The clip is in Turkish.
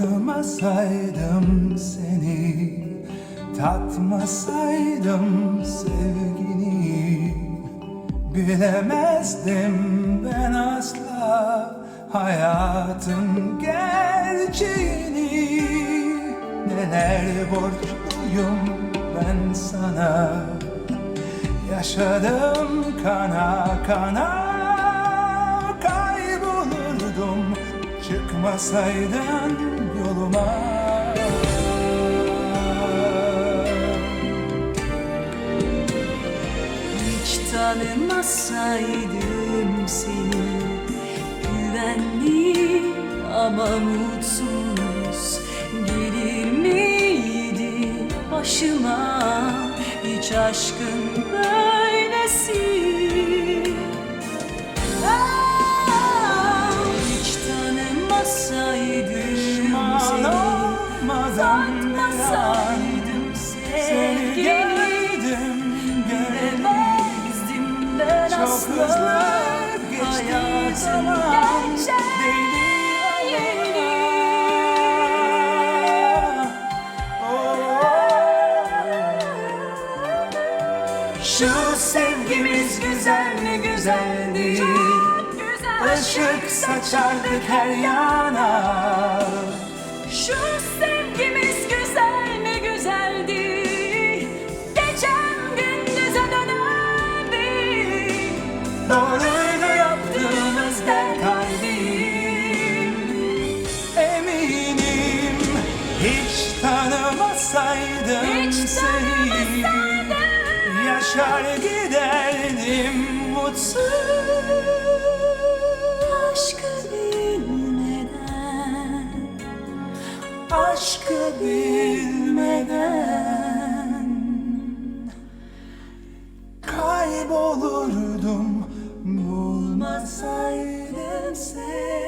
Tanımasaydım seni Tatmasaydım sevgini Bilemezdim ben asla Hayatın gerçeğini. Neler borçluyum ben sana? Yaşadım kana kana Kaybolurdum. Çıkmasaydın tanımasaydım seni. Güvenli ama mutsuz. Gelir miydi başıma? Hiç aşkın böylesi. Ah, Hiç tanımasaydım seni. Olmadan Hızlı geçti zaman gerçeğini. Şu sevgimiz güzel mi güzeldi Çok güzel. Işık saçardık her yana Şu sevgimiz hiç tanımasaydım Hiç seni tanımasaydım. Yaşar giderdim mutsuz. Aşkı bilmeden Aşkı bilmeden Kaybolurdum. Bulmasaydım seni